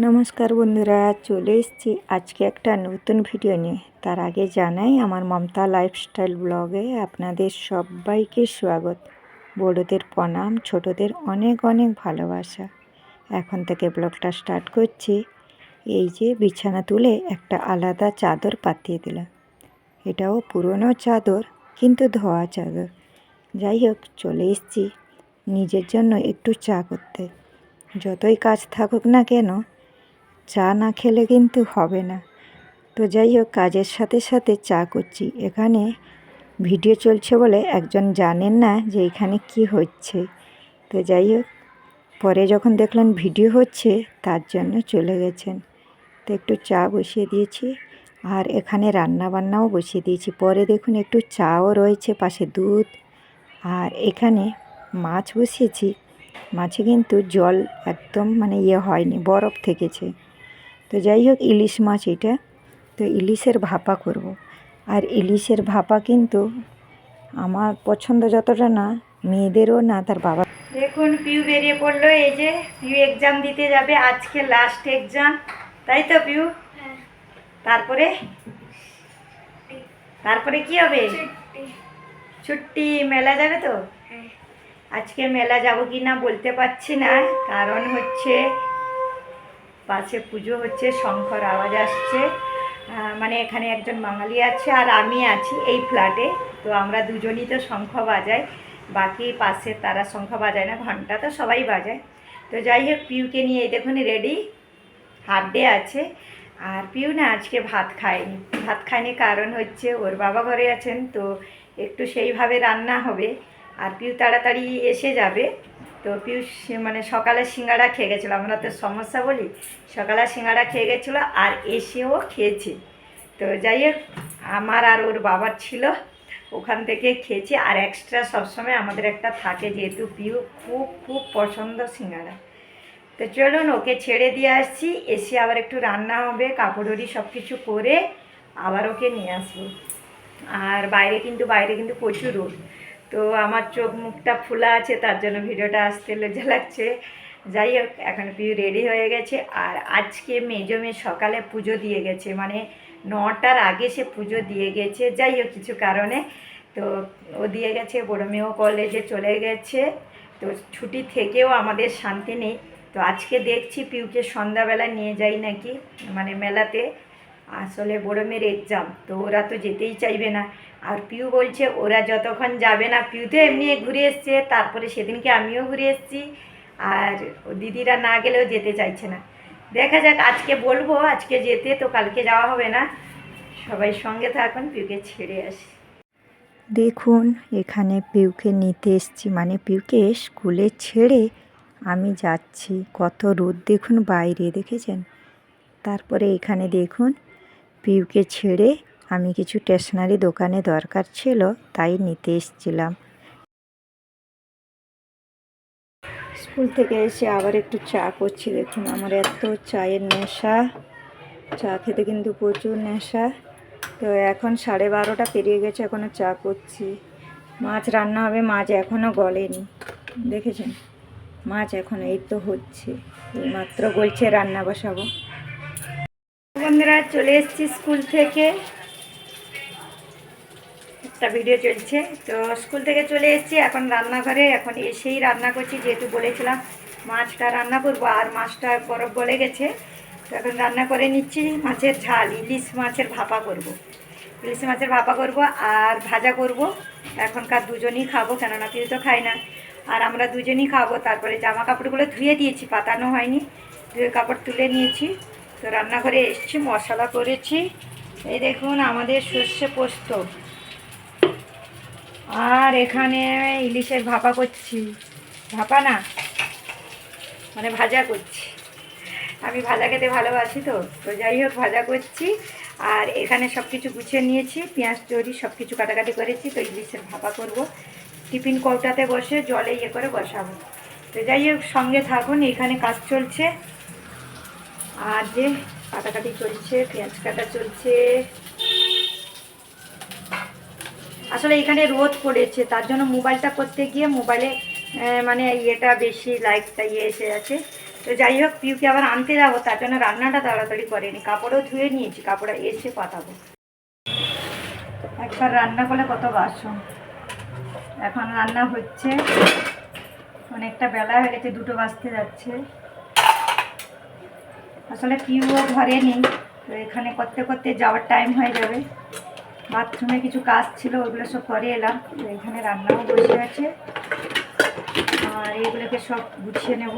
নমস্কার বন্ধুরা, চলে এসেছি আজকে একটা নতুন ভিডিও নিয়ে। তার আগে জানাই আমার মমতা লাইফস্টাইল ব্লগে আপনাদের সবাইকে স্বাগত। বড়োদের প্রণাম, ছোটদের অনেক অনেক ভালোবাসা। এখন থেকে ব্লগটা স্টার্ট করছি। এই যে বিছানা তুলে একটা আলাদা চাদর পাতিয়ে দিলাম। এটাও পুরনো চাদর, কিন্তু ধোয়া চাদর। যাই হোক, চলে এসেছি নিজের জন্য একটু চা করতে। যতই কাজ থাকুক না কেন চা না খেলে কিন্তু হবে না। তো যাই হোক কাজের সাথে সাথে চা করছি। এখানে ভিডিও চলছে বলে একজন জানেন না যে এখানে কি হচ্ছে। তো যাই হোক পরে যখন দেখলেন ভিডিও হচ্ছে, তার জন্য চলে গেছেন। তো একটু চা বসিয়ে দিয়েছি আর এখানে রান্না বান্নাও বসিয়ে দিয়েছি। পরে দেখুন একটু চাও রয়েছে পাশে দুধ। আর এখানে মাছ বসিয়েছি। মাছে কিন্তু জল একদম মানে ইয়ে হয়নি, বরফ থেকেছে। তো যাই হোক ইলিশ মাছ এটা। তো ইলিশের ভাপা করব। আর ইলিশের ভাপা কিন্তু আমার পছন্দ যতটা না মেয়েদেরও না তার বাবা দেখুন পিউ বেরিয়ে পড়ল এই যে পিউ এক্সাম দিতে যাবে আজকে লাস্ট এক্সাম তাই তো পিউ? তারপরে? তারপরে কি হবে? ছুটি। মেলা যাবে তো? আজকে মেলা যাব কি না বলতে পারছি না কারণ হচ্ছে পাশে পুজো হচ্ছে, শঙ্খর আওয়াজ আসছে। মানে এখানে একজন বাঙালি আছে আর আমি আছি এই ফ্ল্যাটে। তো আমরা দুজনই তো শঙ্খ বাজাই। বাকি পাশে তারা শঙ্খ বাজায় না, ঘণ্টা তো সবাই বাজায়। তো যাই হোক, পিউকে নিয়ে দেখুন রেডি। হাফ ডে আছে। আর পিউ না আজকে ভাত খায়নি। ভাত খায়নি কারণ হচ্ছে ওর বাবা ঘরে আছেন, তো একটু সেইভাবে রান্না হবে। আর পিউ তাড়াতাড়ি এসে যাবে। তো পিউ সে- মানে সকালে সিঙ্গাড়া খেয়ে গেছিল, আমরা তো সমস্যা বলি, সকালে সিঙ্গাড়া খেয়ে গেছিল আর এসেও খেয়েছে। তো যাই হোক, আমার আর ওর বাবার ছিল, ওখান থেকে খেয়েছি আর এক্সট্রা সবসময় আমাদের একটা থাকে যেহেতু পিউ খুব খুব পছন্দ সিঙ্গাড়া তো চলুন, ওকে ছেড়ে দিয়ে আসছি, এসে আবার একটু রান্না হবে কাপড়ি সব কিছু করে আবার ওকে নিয়ে আসব। আর বাইরে কিন্তু বাইরে কিন্তু প্রচুর রোদ। তো আমার চোখ মুখটা ফোলা আছে, তার জন্য ভিডিওটা আসতে লজ্জা লাগছে। যাই হোক, এখন পিউ রেডি হয়ে গেছে, আর আজকে মেজো মেয়ে সকালে পুজো দিয়ে গেছে মানে নটার আগে সে পুজো দিয়ে গেছে, যাই হোক কিছু কারণে। তো ও দিয়ে গেছে, বড় মেয়েও কলেজে চলে গেছে, তো ছুটি থেকেও আমাদের শান্তি নেই। তো আজকে দেখছি পিউকে সন্ধ্যাবেলা নিয়ে যাই নাকি মানে মেলাতে। আসলে বড় মেয়ের এক্সাম তো ওরা তো যেতেই চাইবে না। আর পিউ বলছে, ওরা যতক্ষণ যাবে না, পিউ তো এমনি ঘুরে এসছে, তারপরে সেদিনকে আমিও ঘুরে এসেছি, আর দিদিরা না গেলেও যেতে চাইছে না। দেখা যাক, আজকে বলব, আজকে যেতে তো কালকে যাওয়া হবে না। সবাই সঙ্গে থাকুন, পিউকে ছেড়ে আসি। দেখুন, এখানে পিউকে নিতে এসছি মানে পিউকে স্কুলে ছেড়ে আমি যাচ্ছি। কত রোদ, দেখুন বাইরে, দেখেছেন? তারপরে এখানে দেখুন, পিউকে ছেড়ে আমি কিছু স্টেশনারি দোকানে দরকার ছিল, তাই নিতে এসেছিলাম। স্কুল থেকে এসে আবার একটু চা করছি, দেখুন আমার এত চায়ের নেশা। চা খেতে কিন্তু প্রচুর নেশা। তো এখন সাড়ে বারোটা পেরিয়ে গেছে এখনও চা করছি। মাছ রান্না হবে, মাছ এখনও গলেনি। দেখেছেন? মাছ এখন এই তো হচ্ছে মাত্র গলছে, রান্না বসাবো। বন্ধুরা, চলে এসেছি স্কুল থেকে। একটা ভিডিও চলছে। তো স্কুল থেকে চলে এসেছি, এখন রান্নাঘরে, এখন এসেই রান্না করছি, যেহেতু বলেছিলাম মাছটা রান্না করব, আর মাছটা বরফ গলে গেছে। তো এখন রান্না করে নিচ্ছি মাছের ঝাল, ইলিশ মাছের ভাপা করব। ইলিশ মাছের ভাপা করব আর ভাজা করব। এখনকার দুজনই খাব, কেননা কেউ তো খায় না। আর আমরা দুজনই খাব, তারপরে জামা কাপড়গুলো ধুয়ে দিয়েছি, পাতানো হয়নি। ধুয়ে কাপড় তুলে নিয়েছি। তো রান্না করে এসছি, মশলা করেছি। এই দেখুন, আমাদের সর্ষে পোস্ত। আর এখানে ইলিশের ভাপা করছি। ভাপা না? মানে ভাজা করছি। আমি ভাজা খেতে ভালোবাসি তো তো যাই হোক ভাজা করছি। আর এখানে সব কিছু গুছিয়ে নিয়েছি, পেঁয়াজ, তৈরি সব কিছু কাটাকাটি করেছি, তো ইলিশের ভাপা করব। টিফিন কৌটাতে বসে জলে ইয়ে করে বসাবো। তো যাই হোক, সঙ্গে থাকুন, এখানে কাজ চলছে। আর যে কাটাকাটি চলছে, পেঁয়াজ কাটা চলছে। আসলে এখানে রোদ পড়েছে, তার জন্য মোবাইলটা করতে গিয়ে মোবাইলে মানে ইয়েটা বেশি লাইটটা ইয়ে এসে আছে তো যাই হোক, পিউকে আবার আনতে যাব, তার জন্য রান্নাটা তাড়াতাড়ি করেনি কাপড়ও ধুয়ে নিয়েছি, কাপড় এসে পাতাবো। একবার রান্না করলে কত বাসন। এখন রান্না হচ্ছে, অনেকটা বেলা হয়ে গেছে, দুটো বাজতে যাচ্ছে। আসলে পিউও ঘরে নেই, তো এখানে করতে করতে যাওয়ার টাইম হয়ে যাবে। বাথরুমে কিছু কাজ ছিল ওগুলো সব করে এলাম। তো এখানে রান্নাও বসে আছে। আর এগুলোকে সব গুছিয়ে নেব।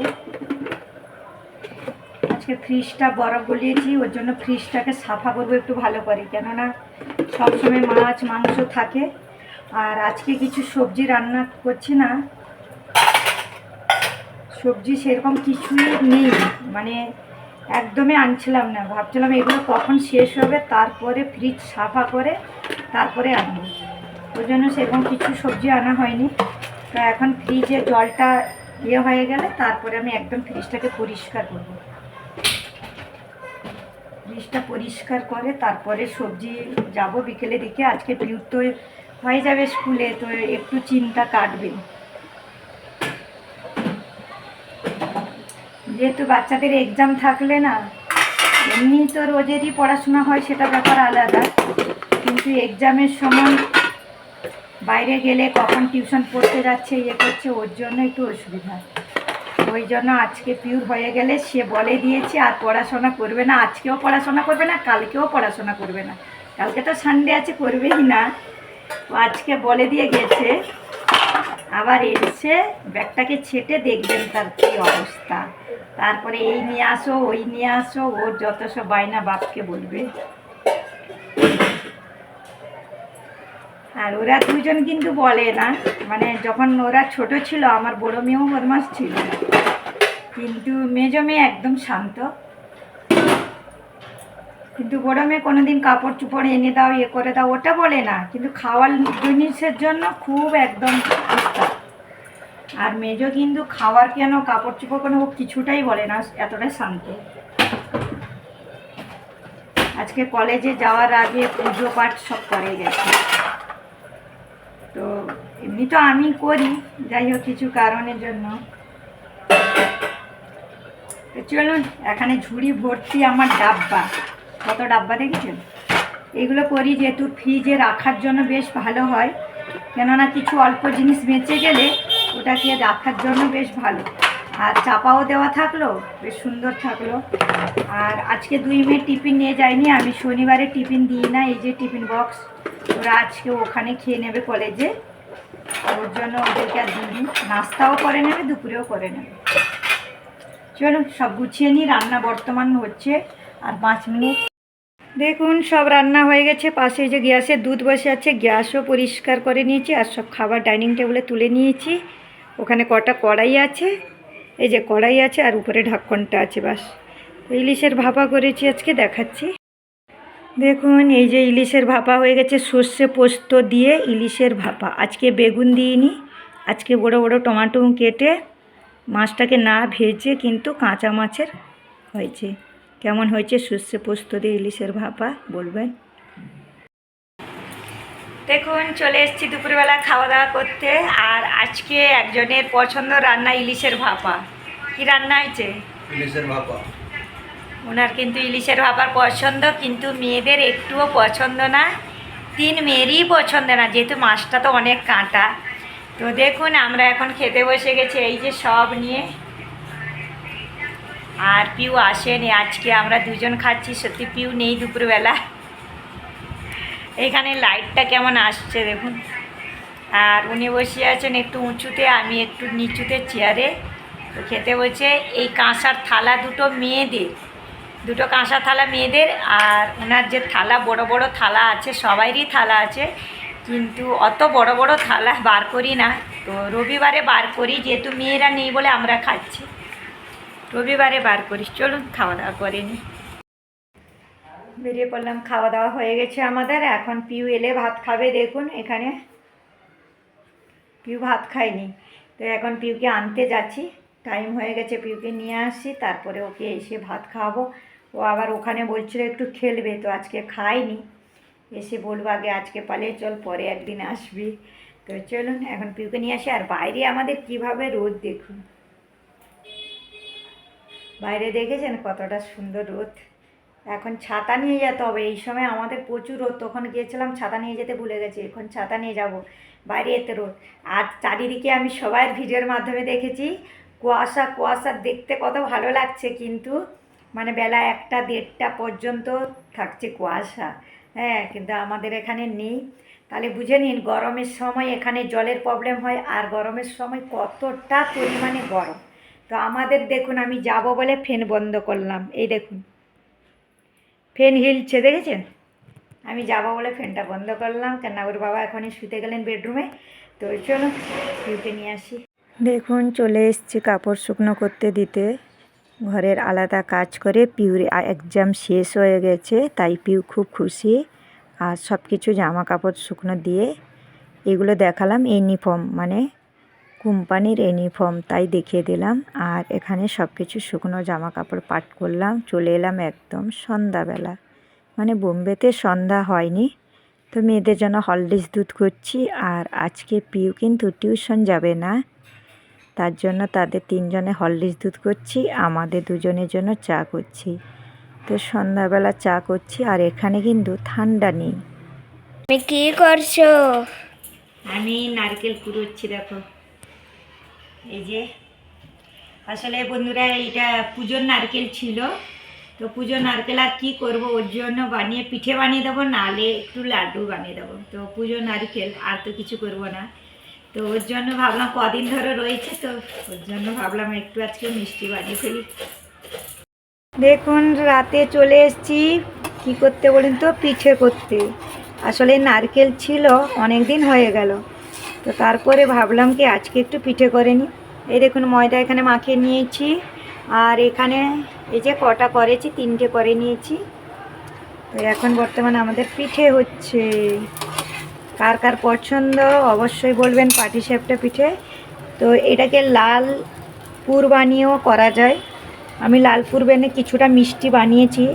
আজকে ফ্রিজটা বরফ গলিয়েছি, ওর জন্য ফ্রিজটাকে সাফা করব একটু ভালো করে, কেননা সবসময় মাছ, মাংস থাকে। আর আজকে কিছু সবজি রান্না করছি না। সবজি সেরকম কিছুই নেই। মানে একদমই আনছিলাম না। ভাবছিলাম এগুলো কখন শেষ হবে, তারপরে ফ্রিজ সাফা করে তারপরে আনব। ওই জন্য সেরকম কিছু সবজি আনা হয়নি। তো এখন ফ্রিজে জলটা ইয়ে হয়ে গেলে তারপরে আমি একদম ফ্রিজটাকে পরিষ্কার করব। ফ্রিজটা পরিষ্কার করে তারপরে সবজি যাব বিকেলে দিকে। আজকে পিউর তো হয়ে যাবে স্কুলে, তো একটু চিন্তা কাটবে। যেহেতু বাচ্চাদের এক্সাম থাকলে না, এমনি তো রোজেরই পড়াশোনা হয়, সেটা ব্যাপার আলাদা। কিন্তু এক্সামের সময় বাইরে গেলে কখন টিউশন পড়তে যাচ্ছে ইয়ে করছে, ওর জন্য একটু অসুবিধা। ওই জন্য আজকে পিউর হয়ে গেলে সে বলে দিয়েছে, আর পড়াশোনা করবে না। আজকেও পড়াশোনা করবে না, কালকেও পড়াশোনা করবে না। কালকে তো সানডে আছে, করবেই না। ও আজকে বলে দিয়ে গেছে, আবার এসে ব্যাগটাকে ছেটে দেখবেন তার কী অবস্থা। তারপরে এই নিয়ে আসো, ওই নিয়ে আসো, ওর যত সব বায়না বাপকে বলবে। আর ওরা দুজন কিন্তু বলে না মানে যখন ওরা ছোট ছিল, আমার বড় মেয়েও বদমাস ছিল। কিন্তু মেজো মেয়ে একদম শান্ত। কিন্তু বড় মেয়ে কোনোদিন কাপড় চুপড় এনে দাও ইয়ে করে দাও, ওটা বলে না। কিন্তু খাওয়ার জিনিসের জন্য খুব একদম। আর মেজো কিন্তু খাওয়ার কেন কাপড় চুপড় কোনো ও কিছুটাই বলে না, এতটাই শান্ত। আজকে কলেজে যাওয়ার আগে পুজো পাঠ সব করে গেছে। তো এমনি তো আমি করি, যাই হোক কিছু কারণের জন্য। তো চলুন, এখানে ঝুড়ি ভর্তি আমার ডাব্বা। কত ডাব্বা দেখেছেন? এগুলো করি যেহেতু ফ্রিজে রাখার জন্য বেশ ভালো হয়। কেননা কিছু অল্প জিনিস বেঁচে গেলে ওটাকে রাখার জন্য বেশ ভালো। আর চাপাও দেওয়া থাকল, বেশ সুন্দর থাকল। আর আজকে দুই মেয়ে টিফিন নিয়ে যায়নি, আমি শনিবারে টিফিন দিই না, এই যে টিফিন বক্স, ওরা আজকে ওখানে খেয়ে নেবে কলেজে। ওর জন্য ওদেরকে আর দিইনি। নাস্তাও করে নেবে, দুপুরেও করে নেবে। চলো, সব গুছিয়ে নিই, রান্না বর্তমান হচ্ছে। আর পাঁচ মিনিট। দেখুন, সব রান্না হয়ে গেছে। পাশে যে গ্যাসের দুধ বসে আছে, গ্যাসও পরিষ্কার করে নিয়েছি, আর সব খাবার ডাইনিং টেবিলে তুলে নিয়েছি। ওখানে কটা কড়াই আছে, এই যে কড়াই আছে আর উপরে ঢাকনটা আছে বাস। ইলিশের ভাপা করেছি আজকে, দেখাচ্ছি। দেখুন, এই যে ইলিশের ভাপা হয়ে গেছে, সর্ষে পোস্ত দিয়ে ইলিশের ভাপা। আজকে বেগুন দিইনি, আজকে বড় বড় টমাটো কেটে মাছটাকে না ভেজে কিন্তু কাঁচা মাছের হয়েছে। কেমন হয়েছে সর্ষে পোস্ত দিয়ে ইলিশের ভাপা, বলবেন? দেখুন চলে এসেছি দুপুরবেলা খাওয়া দাওয়া করতে। আর আজকে একজনের পছন্দ রান্না ইলিশের ভাপা। কি রান্না হয়েছে? ইলিশের ভাপা। ওনার কিন্তু ইলিশের ভাপার পছন্দ কিন্তু মেয়েদের একটুও পছন্দ না। তিন মেয়েরই পছন্দ না যেহেতু মাছটা তো অনেক কাঁটা। তো দেখুন আমরা এখন খেতে বসে গেছি এই যে সব নিয়ে। আর পিউ আসেনি আজকে আমরা দুজন খাচ্ছি সত্যি পিউ নেই দুপুরবেলা। এখানে লাইটটা কেমন আসছে দেখুন। আর উনি বসে আছেন একটু উঁচুতে, আমি একটু নিচুতে চেয়ারে খেতে বসে এই কাঁসার থালা দুটো মেয়েদের। দুটো কাঁসা থালা মেয়েদের, আর ওনার যে থালা, বড় বড় থালা আছে, সবাইরই থালা আছে। কিন্তু অত বড় বড় থালা বার করি না। তো রবিবারে বার করি, যেহেতু মেয়েরা নেই বলে আমরা খাচ্ছি। রবিবারে বার করি। চলুন, খাওয়া দাওয়া করে নিই। বেরিয়ে পড়লাম, খাওয়া দাওয়া হয়ে গেছে আমাদের। এখন পিউ এলে ভাত খাবে, দেখুন এখানে। পিউ ভাত খায়নি। তো এখন পিউকে আনতে যাচ্ছি। টাইম হয়ে গেছে পিউকে নিয়ে আসি, তারপরে ওকে এসে ভাত খাওয়াবো। ও আবার ওখানে বলছিল একটু খেলবে, তো আজকে খায়নি। এসে বলব আগে আজকে পালিয়ে চল, পরে একদিন আসবি। তো চলুন, এখন পিউকে নিয়ে আসি। আর বাইরে আমাদের কীভাবে রোদ দেখুন। বাইরে দেখেছেন কতটা সুন্দর রোদ? এখন ছাতা নিয়ে যেতে হবে। এই সময় আমাদের প্রচুর রোদ, তখন গিয়েছিলাম ছাতা নিয়ে যেতে ভুলে গেছি, এখন ছাতা নিয়ে যাব। বাইরে এতে রোদ। আর চারিদিকে আমি সবার ভিডিওর মাধ্যমে দেখেছি, কুয়াশা কুয়াশা দেখতে কত ভালো লাগছে, কিন্তু মানে বেলা একটা, দেড়টা পর্যন্ত থাকছে কুয়াশা। হ্যাঁ কিন্তু আমাদের এখানে নেই। তাহলে বুঝে নিন, গরমের সময় এখানে জলের প্রবলেম হয়, আর গরমের সময় কতটা পরিমাণে গরম। তো আমাদের দেখুন, আমি যাব বলে ফ্যান বন্ধ করলাম। এই দেখুন। ফ্যান হিলছে, দেখেছেন? আমি যাব বলে ফ্যানটা বন্ধ করলাম কেন ওর বাবা এখনই শুতে গেলেন বেডরুমে, তো চলো পিউকে নিয়ে আসি। দেখুন, চলে এসছি কাপড় শুকনো করতে দিতে। ঘরের আলাদা কাজ করে পিউর এক্সাম শেষ হয়ে গেছে, তাই পিউ খুব খুশি। আর সব কিছু জামা কাপড় শুকনো দিয়ে এগুলো দেখালাম, ইউনিফর্ম মানে কোম্পানির ইউনিফর্ম তাই দেখিয়ে দিলাম। আর এখানে সব কিছু শুকনো জামা কাপড় পাট করলাম। চলে এলাম একদম সন্ধ্যাবেলা। মানে বোম্বেতে সন্ধ্যা হয়নি। তো মেয়েদের জন্য হলডিস দুধ করছি। আর আজকে পিউ কিন্তু টিউশন যাবে না। তার জন্য তাদের তিনজনে হলডিস দুধ করছি। আমাদের দুজনের জন্য চা করছি। তো সন্ধ্যাবেলা চা করছি। আর এখানে কিন্তু ঠান্ডা নেই। তুমি কি করছ? আমি নারকেল কুড়োচ্ছি দেখো। এই যে, আসলে বন্ধুরা, এইটা পুজোর নারকেল ছিল। তো পুজোর নারকেল আর কী করব, ওর জন্য বানিয়ে, পিঠে বানিয়ে দেবো, নালে একটু লাড্ডু বানিয়ে দেবো। তো পুজোর নারকেল আর তো কিছু করব না। তো ওর জন্য ভাবলাম, কদিন ধরে রয়েছে, তো ওর জন্য ভাবলাম একটু আজকে মিষ্টি বানিয়ে ফেলি। দেখুন, রাতে চলে এসেছি। কি করতে বলুন তো? পিঠে করতে। আসলে নারকেল ছিল অনেক দিন হয়ে গেল। তো তারপরে ভাবলাম কি, আজকে একটু পিঠে করে নিই। এই দেখুন, ময়দা এখানে মাখিয়ে নিয়েছি। আর এখানে এই যে কটা করেছি, তিনটে করে নিয়েছি। তো এখন বর্তমানে আমাদের পিঠে হচ্ছে। কার কার পছন্দ অবশ্যই বলবেন পাটি সাপটা পিঠে। তো এটাকে লাল পুর বানিয়েও করা যায়। আমি লালপুর বেনে কিছুটা মিষ্টি বানিয়েছি।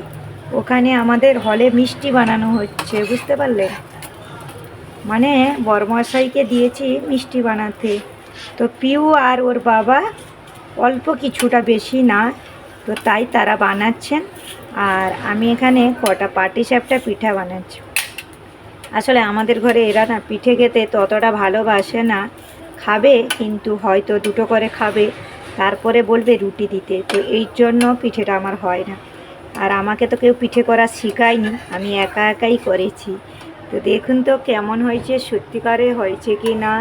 ওখানে আমাদের হলে মিষ্টি বানানো হচ্ছে, বুঝতে পারলে মানে বরমশাইকে দিয়েছি মিষ্টি বানাতে। তো পিউ আর ওর বাবা অল্প কিছুটা বেশি না, তো তাই তারা বানাচ্ছেন। আর আমি এখানে কটা পাটি সাপটা পিঠা বানাচ্ছি। আসলে আমাদের ঘরে এরা না পিঠে খেতে ততটা ভালোবাসে না। খাবে, কিন্তু হয়তো দুটো করে খাবে। তারপরে বলবে রুটি দিতে। তো এই জন্য পিঠেটা আমার হয় না। আর আমাকে তো কেউ পিঠে করা শেখায়নি। আমি একা একাই করেছি। তো দেখুন তো কেমন হয়েছে, সত্যিকারে হয়েছে কি না?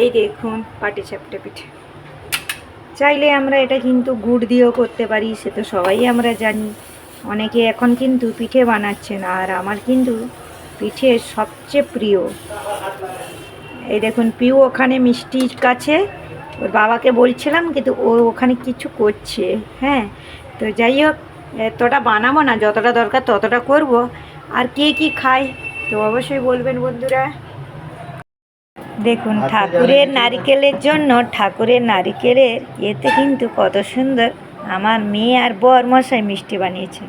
এই দেখুন পাটি চাপটে পিঠে। চাইলে আমরা এটা কিন্তু গুড় দিয়েও করতে পারি, সে তো সবাই আমরা জানি। অনেকে এখন কিন্তু পিঠে বানাচ্ছেন, আর আমার কিন্তু পিঠে সবচেয়ে প্রিয়। এই দেখুন, পিউ ওখানে মিষ্টির কাছে, ওর বাবাকে বলছিলাম, কিন্তু ও ওখানে কিছু করছে হ্যাঁ? তো যাই হোক, এতটা বানাবো না, যতটা দরকার ততটা করব। আর কে কি খায়? তো অবশ্যই বলবেন বন্ধুরা। দেখুন ঠাকুরের নারিকেলের জন্য ঠাকুরের নারিকেলের এতে কিন্তু কত সুন্দর আমার মেয়ে আর বর মশাই মিষ্টি বানিয়েছে।